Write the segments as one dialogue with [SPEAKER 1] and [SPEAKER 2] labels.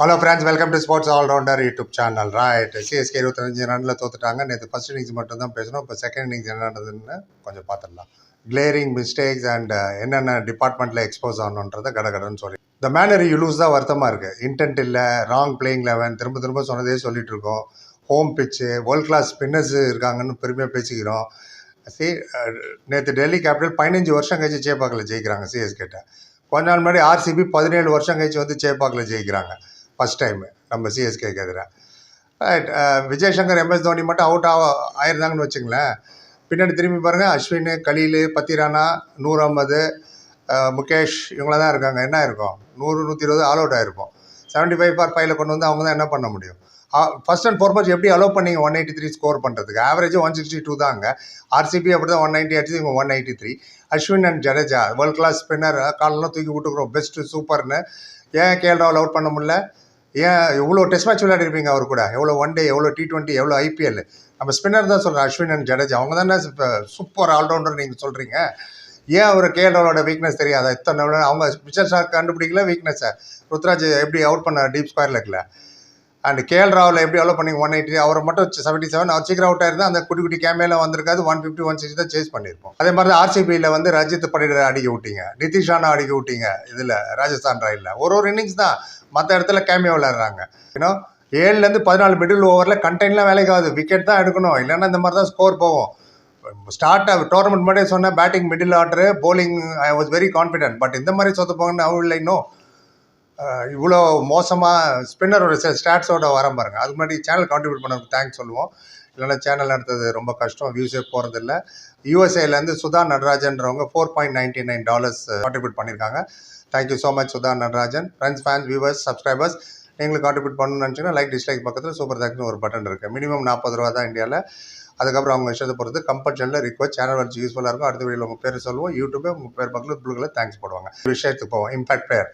[SPEAKER 1] Hello friends welcome to sports allrounder YouTube channel right CSK இருபத்தஞ்சு ரனில் தோத்துட்டாங்க. நேற்று first innings மட்டும் தான் பேசணும் இப்போ செகண்ட் இன்னிங்ஸ் என்னன்றதுன்னு கொஞ்சம் பார்த்துடலாம். கிளேரிங் மிஸ்டேக்ஸ் அண்ட் என்னென்ன டிபார்ட்மெண்ட்டில் எக்ஸ்போஸ் ஆகணுன்றதை கடகடன்னு சொல்லி. இந்த மேனர் யூ லூஸ் தான் வருத்தமாக இருக்குது இன்டென்ட் இல்லை ராங் பிளேயிங் லெவன் திரும்ப திரும்ப சொன்னதே சொல்லிட்டு இருக்கோம். ஹோம் பிச்சு வேர்ல்ட் கிளாஸ் ஸ்பின்னர்ஸ் இருக்காங்கன்னு பெருமையாக பேசிக்கிறோம். சி uh, நேற்று டெல்லி கேபிட்டல் பதினஞ்சு வருஷம் கழிச்சு சேப்பாக்கில் ஜெயிக்கிறாங்க சிஎஸ்கேட்ட கொஞ்ச நாள் முன்னாடி ஆர்சிபி பதினேழு வருஷம் கழிச்சு வந்து சேப்பாக்கில் ஜெயிக்கிறாங்க. ஃபஸ்ட் டைமு நம்ம சிஎஸ்கேக்கு எதிராக right uh, Vijay Shankar MS Dhoni மட்டும் அவுட் ஆக ஆயிருந்தாங்கன்னு வச்சுங்களேன். பின்னாடி திரும்பி பாருங்கள் அஸ்வின் கலீல் பத்திரானா நூர் அஹமது uh, முகேஷ் இவங்களாம் தான் இருக்காங்க. என்ன இருக்கும் நூறு நூற்றி இருபது ஆல் அவுட் ஆயிருக்கும் செவன்ட்டி ஃபைவ் ஃபார் ஃபைவ்ல கொண்டு வந்து அவங்க தான் என்ன பண்ண முடியும்? ஃபர்ஸ்ட் அண்ட் ஃபார்மோஸ்ட் எப்படி அலோவ் பண்ணீங்க ஒன் எயிட்டி த்ரீ ஸ்கோர் பண்ணுறதுக்கு ஆவரேஜ் ஒன் சிக்ஸ்டி டூ தாங்க ஆர்சிபி அப்படி தான் ஒன் நைன்ட்டி அடிச்சு இவங்க one eighty three Ashwin and Jadeja world class spinner காலெல்லாம் தூக்கி விட்டுக்கிறோம் பெஸ்ட்டு சூப்பர்னு ஏன் கேஎல் ராவல் அவுட் பண்ண முடியல? ஏன் எவ்வளோ டெஸ்ட் மேட்ச் விளையாடிருப்பீங்க அவர் கூட? எவ்வளோ ஒன் டே எவ்வளோ டி டுவெண்ட்டி எவ்வளோ ஐபிஎல் நம்ம ஸ்பின்னர் தான் சொல்கிறேன் அஸ்வின் அண்ட் ஜடேஜா. அவங்க தானே இப்போ சூப்பர் ஆல்ரவுண்டர் நீங்கள் சொல்கிறீங்க ஏன் அவர் கேஎல் ராவலோட வீக்னஸ் தெரியாதா? இத்தனை அவங்க பிச்சர் ஷாக் கண்டுபிடிக்கல வீக்னஸை ருத்ராஜ் எப்படி அவுட் பண்ண டீப் ஸ்கொயரில் இருக்கல அண்ட் கேஎல் ராவில் எப்படி அலோவ் பண்ணி ஒன் எயிட்டி அவரை மட்டும் செவன்ட்டி செவன் அவர் சீக்கிரம் அவுட் ஆயிருந்தா அந்த குட்டி குட்டி கேமேல வந்திருக்காது. ஒன் ஃபிஃப்டி ஒன் சிக்ஸ்டி தான் சேஸ் பண்ணியிருப்போம். அதே மாதிரி தான் ஆர்சிபியில் வந்து ரஜித் படிட அடிக்க விட்டீங்க. நிதிஷ் ராணா அடிக்க விட்டீங்க. இதில் ராஜஸ்தான் ராயலில். ஒரு ஒரு இன்னிங்ஸ் தான் மற்ற இடத்துல கேமியோ விளையாடுறாங்க. ஏன்னா ஏழுலேருந்து பதினாலு மிடில் ஓவரில் கண்டெயின்லாம் வேலைக்கு ஆகுது. விக்கெட் தான் எடுக்கணும். இல்லைன்னா இந்த மாதிரி தான் ஸ்கோர் போகும். ஸ்டார்ட் டோர்னமெண்ட் மட்டும் சொன்னேன் batting middle order bowling I was very confident but இந்த மாதிரி சொத்து போங்கன்னு அவள் இல்லை. இன்னும் இவ்வளோ மோசமாக ஸ்பின்னரோட ஸ்டாட்ஸோட வரம் பாருங்க. அதுக்கு முன்னாடி சேனல் கான்ட்ரிபியூட் பண்ணதுக்கு தேங்க்ஸ் சொல்லுவோம். இல்லைன்னா சேனல் நடத்துறது ரொம்ப கஷ்டம் வியூஸே போகிறதில்ல யூஎஸ்ஏலேருந்து Sudha நடராஜன்றவங்க four point ninety nine dollars contribute பண்ணியிருக்காங்க thank you so much Sudha Natarajan. Friends fans viewers subscribers நீங்களும் கான்ட்ரிபியூட் பண்ணணும்னு நினச்சிங்கன்னா லைக் டிஸ்லைக் பக்கத்தில் சூப்பர் தேங்க்னு ஒரு பட்டன் இருக்குது மினிமம் நாற்பது ரூபா தான் இந்தியாவில் அதுக்கப்புறம் அவங்க விஷயத்தை பொறுத்து கம்பல்ஷனில் ரிக்வஸ்ட் சேனல் வச்சு யூஸ்ஃபுல்லாக இருக்கும். அடுத்த வீடியோவில் உங்கள் பேர் சொல்லுவோம். யூடியூபே உங்கள் பேர் பக்கத்தில் புள்ளுகளை தேங்க்ஸ் போடுவாங்க. விஷயத்துக்கு போவோம். இம்பாக்ட் பேர்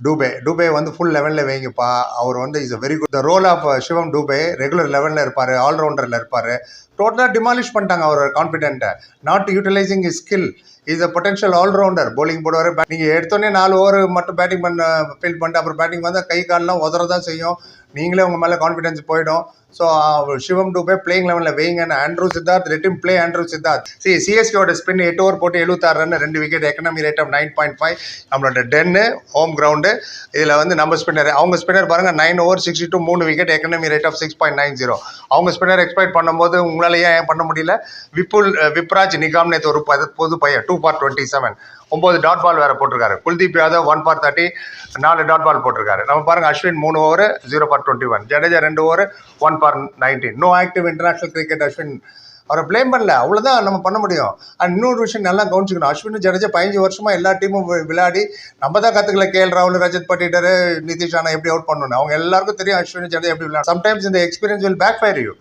[SPEAKER 1] டூபே டூபே வந்து ஃபுல் லெவலில் வைங்கப்பா. அவர் வந்து is a very good the role of Shivam Dube regular லெவலில் இருப்பார் ஆல்ரவுண்டரில் இருப்பார். டோட்டலாக டிமாலிஷ் பண்ணிட்டாங்க அவர் கான்ஃபிடென்ட்டை not utilising is skill is a potential allrounder bowling போடுவார் நீங்கள் எடுத்தோடனே நாலு ஓவர் மட்டும் பேட்டிங் பண்ண ஃபீல் பண்ணிட்டு அப்புறம் பேட்டிங் வந்தால் கை கால்லாம் உதறதான் செய்யும். நீங்களே உங்கள் மேலே கான்ஃபிடன்ஸ் போயிடும். ஸோ சிவம் டூபே பிளேயிங் வெயிங் அனு Andrew Siddharth let play Andrew Siddharth C சிஎஸ்கேவோட spin எட்டு ஓவர் போட்டு எழுபத்தாறு ரன் ரெண்டு wicket economy rate of nine point five நம்மளோட டென்னு ஹோம் கிரவுண்டு இதில் வந்து நம்ம ஸ்பின்னர் அவங்க ஸ்பின்னர் பாருங்கள் நைன் ஓவர் சிக்ஸ்டி டூ மூணு wicket economy rate of six point nine zero அவங்க ஸ்பின்னர் எக்ஸ்பெக்ட் பண்ணும்போது உங்களால் ஏன் பண்ண முடியல? விப்புல் விப்ராஜ் நிகாம் நேற்று ஒரு பொது பையன் டூ பார் டுவெண்ட்டி செவன் ஒம்பது டாட் பால் வேறு போட்டிருக்காரு. Kuldeep Yadav one for thirty நாலு டாட் பால் போட்டிருக்காரு. நம்ம பாருங்க அஸ்வின் மூணு over zero for twenty one Jadeja ரெண்டு over one for nineteen no active international cricket Ashwin. அவரை ப்ளேம் பண்ணல. அவ்வளோதான் நம்ம பண்ண முடியும். அண்ட் இன்னொரு விஷயம் நல்லா கவனிச்சுக்கணும். அஸ்வின் ஜடேஜா பதினஞ்சு வருஷமாக எல்லா டீமும் விளையாடி நம்ம தான் கற்றுக்கல கேஎல் ராகுல் ரஜத் பட்டிடர் நிதிஷ் ராணா எப்படி அவுட் பண்ணணும் அவங்க எல்லாருக்கும் தெரியும் அஸ்வின் ஜடேஜா எப்படி விளையாடும் சம்டைம்ஸ் இந்த experience will backfire you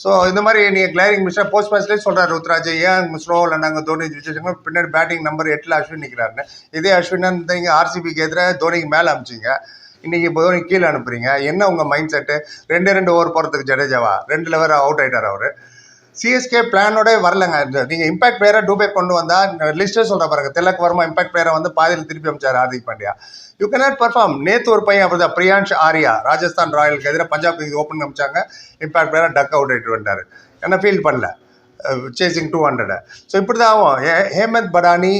[SPEAKER 1] so இந்த மாதிரி நீங்கள் கிளாரிங் மிஸ்டர் போஸ்ட் மேட்ச்லேயே சொல்கிறார் ருத்ராஜ். ஏன் ஸ்லோவில் நாங்கள் தோனி விஜய் பின்னாடி பேட்டிங் நம்பர் எட்டில் அஸ்வின் நிற்கிறாருன்னு இதே அஸ்வின் நீங்கள் ஆர்சிபிக்கு எதிராக தோனிக்கு மேலே அமிச்சிங்க. இன்னைக்கு தோனி கீழே அனுப்புறீங்க. என்ன உங்கள் மைண்ட் செட்டு ரெண்டு ரெண்டு ஓவர் போகிறதுக்கு ஜடேஜாவா? ரெண்டில் வேறு அவுட் ஆயிட்டார் அவர். சிஎஸ்கே பிளானோட வரலங்க. நீங்கள் இம்பாக்ட் பிளேயரை டூபே கொண்டு வந்தால் லிஸ்ட்டே சொல்கிற பாருங்க. திலக் வர்மா இம்பாக்ட் பிளேயரை வந்து பாதியில் திருப்பி அமைச்சார் Hardik Pandya. You cannot perform நேற்று ஒரு பையன் அப்படி தான் பிரியான்ஷ் ஆரியா ராஜஸ்தான் ராயலுக்கு எதிராக பஞ்சாப் கிங்ஸ் ஓப்பன் அமைச்சாங்க. இம்பாக்ட் பிளேயரை டக் அவுட் ஆகிட்டு வந்தார் என்ன ஃபீல் பண்ணல? சேசிங் டூ ஹண்ட்ரட் ஸோ இப்படி தான் ஆகும். ஹேமந்த் படானி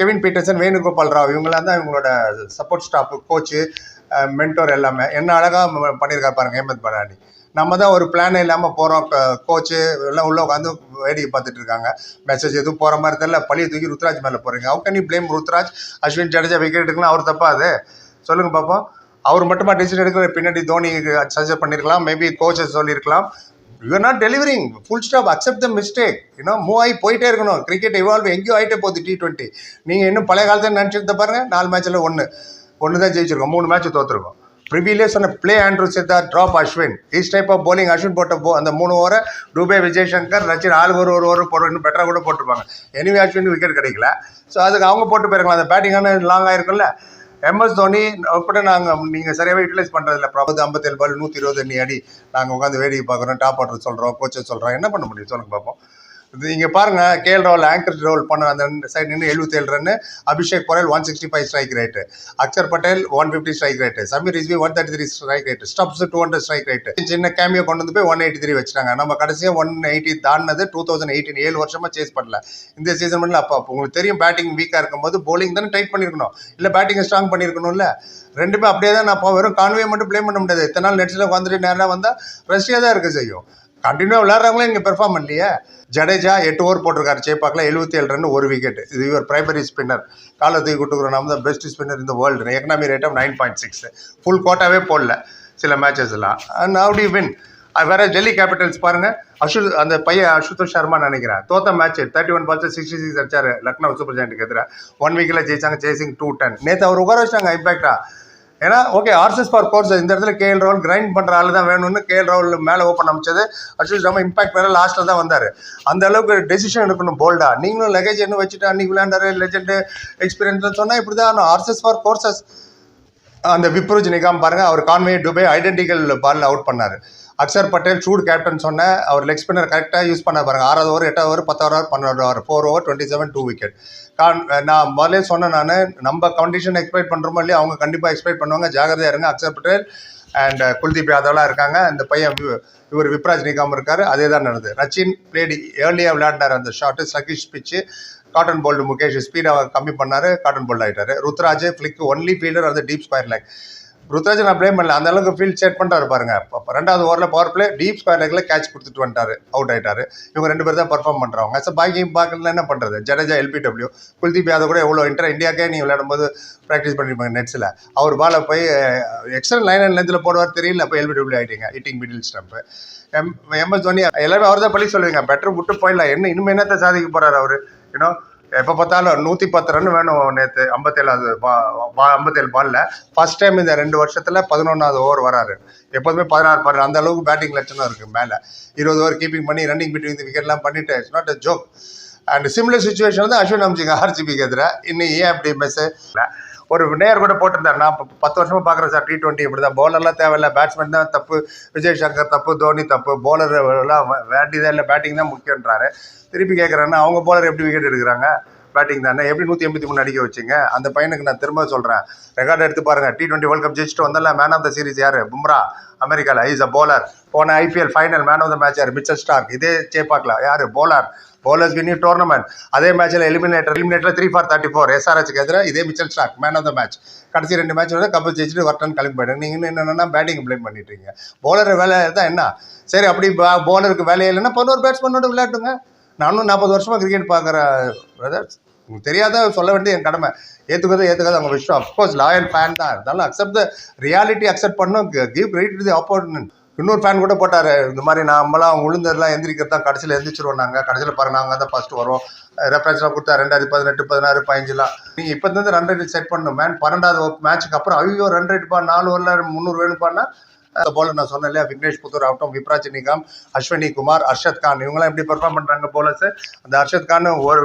[SPEAKER 1] கெவின் பீட்டர்சன் வேணுகோபால் ராவ் இவங்களாம் தான் இவங்களோட சப்போர்ட் ஸ்டாஃப் கோச்சு மென்டோர் எல்லாமே. என்ன அழகாக பண்ணியிருக்காரு பாருங்க ஹேமந்த் படானி. நம்ம தான் ஒரு பிளானே இல்லாமல் போகிறோம் கோச்சு எல்லாம் உள்ள உட்காந்து வேடிக்கை பார்த்துட்டு இருக்காங்க. மெசேஜ் எதுவும் போகிற மாதிரி தெரியல. பழியை தூக்கி ருத்ராஜ் மேலே போகிறீங்க how can you Ruturaj? Ashwin Jadeja wicket எடுக்கலாம் அவர் தப்பா அது? சொல்லுங்கள் பார்ப்போம் அவர் மட்டுமா டிசிஷன் எடுக்கிற பின்னாடி தோனி சஜஸ்ட் பண்ணியிருக்கலாம் மேபி கோச்சஸ் சொல்லியிருக்கலாம் you're not delivering full stop accept the mistake இன்னும் மூவ் ஆகி போயிட்டே இருக்கணும். கிரிக்கெட் இவால்வ் எங்கேயோ ஆகிட்டே போகுது டி டுவெண்ட்டி நீங்கள் இன்னும் பழைய காலத்தில் நினச்சிருந்த பாருங்கள் நாலு மேட்ச்சில் ஒன்று ஒன்று தான் ஜெயிச்சிருக்கோம். மூணு மேட்ச் தோற்றுருக்கோம் ப்ரிவிலே அந்த play Andrew Siddharth drop Ashwin is type of bowling Ashwin போட்ட போ அந்த மூணு ஓவரை ரூபே விஜய் சங்கர் ரச்சின் ஆள் ஒரு ஒரு ஓவர் போடுற இன்னும் பெட்டராக கூட போட்டிருப்பாங்க. எனிவே அஸ்வின் விக்கெட் கிடைக்கல. ஸோ அதுக்கு அவங்க போட்டு போயிருக்கலாம். அந்த பேட்டிங்கான லாங் ஆயிருக்கும்ல. எம்எஸ் தோனி கூட நாங்கள் நீங்கள் சரியாகவே யூட்டிலைஸ் பண்ணுறதில்ல ப்ராப்பர் ஐம்பத்தேழு பால் நூற்றி இருபது அடி நாங்கள் உட்காந்து வேடிக்கை பார்க்குறோம் டாப் ஆர்டர் சொல்கிறோம் கோச்சஸ் சொல்கிறோம் என்ன பண்ண முடியும்? சொல்லுங்கள் பார்ப்போம் இங்கே பாருங்க கேஎல் ராகுல் ஆங்கர் ரோல் பண்ண அந்த சைடு நின்று எழுபத்தேழு run Abhishek Porel one sixty five strike rate Axar Patel one fifty strike rate Sameer Rizvi one thirty three strike rate Stubbs two hundred strike rate சின்ன கேமியோ கொண்டு வந்து போய் one eighty three வச்சுட்டாங்க. நம்ம கடைசியாக one eighty தாண்டினது two thousand eighteen ஏழு வருஷமா சேஸ் பண்ணல. இந்த சீசன் பண்ணல அப்போ உங்களுக்கு தெரியும் பேட்டிங் வீக்காக இருக்கும்போது போலிங் தானே டைட் பண்ணியிருக்கணும் இல்லை பேட்டிங்கை ஸ்ட்ராங் பண்ணியிருக்கணும்ல ரெண்டுமே அப்படியே தான் நான் வெறும் கான்வே மட்டும் ப்ளே பண்ண முடியாது. இத்தனை நாள் நெட்ஸில் வந்துட்டு நேராக வந்தால் ரஷ்யா தான் இருக்க செய்யும் கண்டினியூவாக விளையாடுறவங்களே இங்கே பெர்ஃபார்ம் பண்ணலையே? ஜடேஜா எட்டு ஓவர் போட்டிருக்காரு சேப்பாக்கில் எழுபத்தி ஏழு ரன் ஒரு விக்கெட் இது இவர் பிரைமரி ஸ்பின்னர் காலை தூக்கி கொடுக்குறோம் நம்ம தான் பெஸ்ட் ஸ்பின்னர் இந்த world economy rate of nine point six full கோட்டாவே போடல சில மேட்சஸ்லாம் அண்ட் ஹவு டி வின் வேற டெல்லி கேபிட்டல்ஸ் பாருங்க. அசு அந்த பையன் அசுதோஷ் சர்மா நினைக்கிறேன் தோத்த match thirty one balls sixty six அடிச்சாரு. லக்னோ சூப்பர் ஜெயின்ட்டுக்கு எதிராக ஒன் வீக்கில் ஜெயிச்சாங்க. சேசிங் டூ டென் நேற்று அவர் உட்கார வச்சாங்க இம்பாக்டா ஏன்னா ஓகே ஆர்சஸ் ஃபார் கோர்ஸ் இந்த இடத்துல கேஎல் ராகுல் கிரைண்ட் பண்ணுற ஆள் தான் வேணும்னு கேஎல் ராகுல் மேலே ஓப்பன் அமைச்சது. அஸ்வின் நம்ம இம்பாக்ட் வேறு லாஸ்ட்டில் தான் வந்தார். அந்த அளவுக்கு டெசிஷன் எடுக்கணும் போல்டா நீங்களும் லெகேஜ் என்ன வச்சுட்டு அன்னைக்கு விளையாண்டாரு லெஜெண்டு எக்ஸ்பீரியன்ஸ் சொன்னால் இப்படி தான் ஆர்சஸ் ஃபார் கோர்சஸ் அந்த விப்ரோஜ் நிகாம் பாருங்க அவர் கான்வே டுபே ஐடென்டிக்கல் பாலில் அவுட் பண்ணார். அக்ஷர் பட்டேல் ஷூட் கேப்டன் சொன்ன அவர் லெக் ஸ்பின்னர் கரெக்டாக யூஸ் பண்ண பாருங்க. ஆறாவது ஓவர் எட்டாவது ஓவர் பத்தாவது ஓவர் பன்னெண்டு over four over twenty seven two wicket gone நான் முதலே சொன்னேன் நான் நம்ம கண்டிஷன் எக்ஸ்பெக்ட் பண்ணுறோமோ இல்லையா அவங்க கண்டிப்பாக எக்ஸ்பெக்ட் பண்ணுவாங்க. ஜாகிரதையாக இருங்க அக்ஷர் பட்டேல் அண்ட் குல்தீப் யாதவ்லாம் இருக்காங்க. அந்த பையன் இவர் விப்ராஜ் நிகாம் இருக்கார். அதே தான் நடந்தது. ரச்சின் பிளேடி ஏர்லியாக விளையாடினார் அந்த ஷாட்டு சகிஷ் பிச்சு காட்டன் போல்டு முகேஷ் ஸ்பீடை கம்மி பண்ணார் காட்டன் போல்ட் ஆகிட்டார் ருத்ராஜ் ஃபிளிக் ஒன்லி ஃபீல்டர் அந்த டீப் ஸ்கொயர் லேக் ருத்ராஜ் நான் பண்ணல. அந்த அளவுக்கு ஃபீல்ட் செட் பண்ணுறாரு பாருங்க. இப்போ ரெண்டாவது ஓவரில் பவர் பிளே டீப் ஸ்கொயர் லெக்கில் கேட்ச் கொடுத்துட்டு வந்துட்டாரு. அவுட் ஆயிட்டாரு. இவங்க ரெண்டு பேர் தான் பர்ஃபார்ம் பண்ணுறவங்க ஸோ பாக்கி பார்க்கல என்ன பண்ணுறது ஜடேஜா எல்பிடபிள்யூ குல்தீப் யாதவ் கூட எவ்வளோ இன்டர் இந்தியாக்கே நீ விளையாடும்போது ப்ராக்டிஸ் பண்ணிருப்பாங்க நெட்ஸில் அவர் பாலை போய் எக்ஸ்ட்ரா லைன் அண்ட் லென்த்தில் போடுவார் தெரியல. அப்போ LBW ஆகிட்டீங்க hitting middle stump M MS Dhoni எல்லாமே அவர் தான் பள்ளி சொல்லுவீங்க. பெட்டர் விட்டு போயிடலாம். என்ன இனிமே என்னத்தை சாதிக்க போகிறார் அவர்? ஏன்னா எப்போ பார்த்தாலும் நூற்றி பத்து ரன் வேணும் நேற்று ஐம்பத்தேழாவது பா ஐம்பத்தேழு பாலில். ஃபர்ஸ்ட் டைம் இந்த ரெண்டு வருஷத்தில் பதினொன்றாவது ஓவர் வராரு. எப்போதுமே பதினாறு பாரு அந்த அளவுக்கு பேட்டிங் லட்சணம் இருக்குது மேலே. இருபது ஓவர் கீப்பிங் பண்ணி ரன்னிங் பிட்வீன் விக்கெட்லாம் பண்ணிட்டு it's not a joke and similar situation வந்து அஸ்வின் அம்சிங்க ஆர்ஜிபிக்கு எதிராக இன்னும் ஏன் அப்படி மெஸ் ஒரு நேர் கூட போட்டிருந்தார். நான் ப- பத்து வருஷமாக பார்க்குறேன் சார். டி டுவெண்ட்டி இப்படி தான் பவுலர்லாம் தேவையில்ல. பேட்ஸ்மேன் தான் தப்பு. விஜய் சங்கர் தப்பு. தோனி தப்பு. பவுலர் எல்லாம் வேண்டியதே இல்லை. பேட்டிங் தான் முக்கியன்றாரு திருப்பி கேட்குறேன்னா அவங்க பவுலர் எப்படி விக்கெட் எடுக்கிறாங்க? பேட்டிங் தானே. எப்படி நூற்றி எண்பத்தி மூணு அடிக்க வச்சுங்க? அந்த பையனுக்கு நான் திரும்ப சொல்கிறேன் ரெக்கார்டு எடுத்து பாருங்க. டி டுவெண்ட்டி வேர்ல்ட் கப் ஜெயிச்சுட்டு வந்தால மேன் ஆஃப் த சீரிஸ் யார்? பும்ரா அமெரிக்காவில் ஐஸ் அ போலர் போன IPL final man of the match யார்? மிச்சல் ஸ்டார்க் இதே சேப்பாக்கில். யார்? போலர் bowlers win டோர்னமெண்ட் அதே மேட்ச்சில் eliminator eliminator three for thirty four எஸ்ஆர்எஸ்க்கு எதிராக இதே Mitchell Starc man of the match கடைசி ரெண்டு மேட்ச் வந்து கப்பு ஜெயிச்சுட்டு வரட்டன் கிளம்பி போயிடுங்க நீங்கள் இன்னும் என்னென்னா பேட்டிங் பிளேம் பண்ணிட்டு இருக்கீங்க வேலை தான் என்ன? சரி அப்படி பவுலருக்கு வேலையே இல்லைன்னா பதினோரு பேட்ஸ்மேனோட விளையாட்டுங்க. நானும் நாற்பது வருஷமாக கிரிக்கெட் பார்க்குற பிரதர்ஸ் உங்களுக்கு தெரியாத? சொல்ல வேண்டிய என் கடமை. ஏற்றுக்கிறது ஏற்றுக்காத அவங்க விஷயம் அஃப்கோர்ஸ் லாயல் ஃபேன் தான். இருந்தாலும் அக்செப்ட் த ரியாலிட்டி அக்செப்ட் பண்ணும். Give credit to the opponent இன்னொரு ஃபேன் கூட போட்டார். இந்த மாதிரி நம்மளாம் அவங்க விழுந்ததெல்லாம் எந்திரிக்கிறது தான் கடைசியில் எந்திரிச்சிருவோம் நாங்கள் கடைசியில் பாருங்க நாங்கள் தான் ஃபஸ்ட்டு வரோம் ரெஃபரன்ஸ்லாம் கொடுத்தா ரெண்டாயிரத்தி பதினெட்டு பதினாறு பதினஞ்சுலாம் நீங்கள் இப்போ இருந்து ரன் ரேட் செட் பண்ணணும் மேன் பன்னெண்டாவது மேட்ச்சுக்கு அப்புறம் ஐயோ ரன் ரேட் பா நாலு ஓவரில் முந்நூறு வேணும்பான்னா போல நான் சொன்னேன் இல்லையா? விக்னேஷ் புத்தூர் ஆகட்டும் விப்ராஜ் நிகாம் அஸ்வினி குமார் அர்ஷத் கான் இவங்களாம் எப்படி பெர்ஃபார்ம் பண்ணுறாங்க போலர்ஸ் அந்த அர்ஷத் கான் ஒரு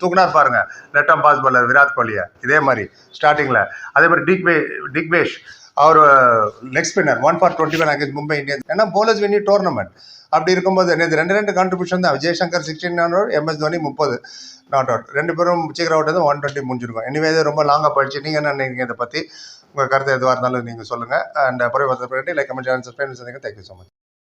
[SPEAKER 1] தூக்குனார் பாருங்க. லெஃப்ட் பாஸ் பாலர் விராட் கோலியை. இதே மாதிரி ஸ்டார்டிங்கில் அதே மாதிரி டிக்பே டிக்வேஷ். அவர் leg spinner one for twenty one against Mumbai Indians ஏன்னா போலர்ஸ் வெனி டோர்னமெண்ட் அப்படி இருக்கும்போது நேற்று ரெண்டு ரெண்டு கான்ட்ரிபியூஷன் தான். Vijay Shankar sixteen not out MS Dhoni முப்பது. நாட் அவுட் ரெண்டு பேரும் சீக்கிரம் அவுட் வந்து ஒன் டுவெண்ட்டி முடிஞ்சிருக்கும். எனிவே இது ரொம்ப லாங்காக போயிடுச்சு. நீங்கள் என்ன நினைக்கிறீங்க இதை பற்றி உங்கள் கருத்து எதுவாக இருந்தாலும் நீங்கள் சொல்லுங்கள் அண்ட் அப்புறம் like comment channel subscribe thank you so much